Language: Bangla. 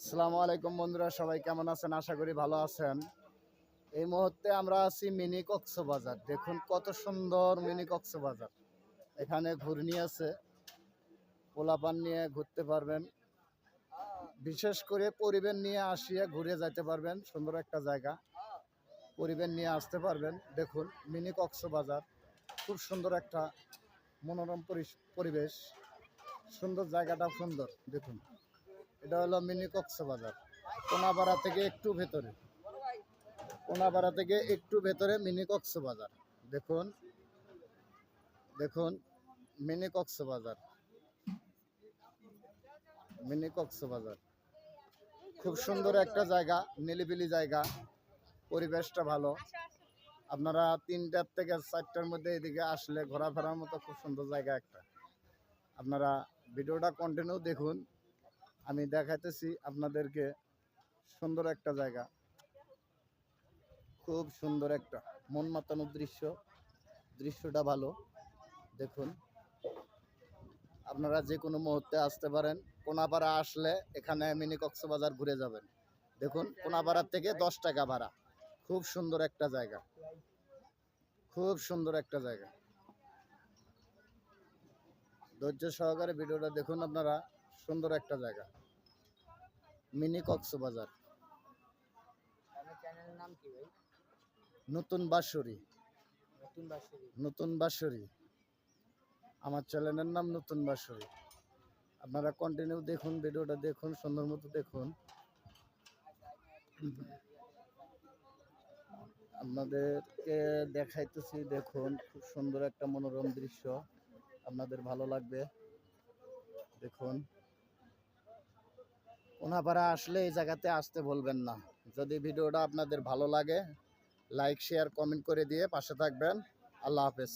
আসসালামু আলাইকুম বন্ধুরা, সবাই কেমন আছেন? আশা করি ভালো আছেন। এই মুহূর্তে আমরা আছি মিনি কক্সবাজার। দেখুন কত সুন্দর মিনি কক্সবাজার। এখানে ঘূর্ণি আছে, পোলাপান নিয়ে ঘুরতে পারবেন। বিশেষ করে পরিবেশ নিয়ে আসিয়ে ঘুরে যাইতে পারবেন, সুন্দর একটা জায়গা। পরিবেশ নিয়ে আসতে পারবেন। দেখুন মিনি কক্সবাজার, খুব সুন্দর একটা মনোরম পরিবেশ। সুন্দর জায়গাটা সুন্দর, দেখুন। এটা হলো মিনি কক্সবাজার। কোনাপাড়া থেকে একটু ভেতরে। কোনাপাড়া থেকে একটু ভেতরে মিনি কক্সবাজার। দেখুন দেখুন, মিনি কক্সবাজার। মিনি কক্সবাজার। খুব সুন্দর একটা জায়গা, নিলিবিলি জায়গা। পরিবেশটা ভালো। আপনারা তিনটার থেকে চারটার মধ্যে এদিকে আসলে ঘোরাফেরার মতো খুব সুন্দর জায়গা একটা। আপনারা ভিডিওটা কন্টিনিউ দেখুন। আমি দেখাইতেছি আপনাদেরকে সুন্দর একটা জায়গা। খুব সুন্দর একটা মন মাতানোর দৃশ্য। দৃশ্যটা ভালো। দেখুন। আপনারা যে কোনো মুহূর্তে আসতে পারেন। কোনাপাড়া আসলে এখানে মিনি কক্সবাজার ঘুরে যাবেন। দেখুন, কোনাপাড়ার থেকে দশ টাকা ভাড়া। খুব সুন্দর একটা জায়গা। খুব সুন্দর একটা জায়গা। ধৈর্য সহকারে ভিডিওটা দেখুন আপনারা। সুন্দর একটা জায়গা। মিনি কক্সবাজার। নতুন বাঁশরি। নতুন বাসুরি নতুন বাঁশরি। আমার চ্যানেলের নাম নতুন বাঁশরি। আপনারা কন্টিনিউ দেখুন ভিডিওটা দেখুন সুন্দর মতো দেখুন। আপনাদেরকে দেখাইতেছি দেখুন খুব সুন্দর একটা মনোরম দৃশ্য। আপনাদের ভালো লাগবে। দেখুন। ওনাপাড়া আসলে এই জায়গাতে আসতে বলবেন না। যদি ভিডিওটা আপনাদের ভালো লাগে লাইক শেয়ার কমেন্ট করে দিয়ে পাশে থাকবেন। আল্লাহ হাফেজ।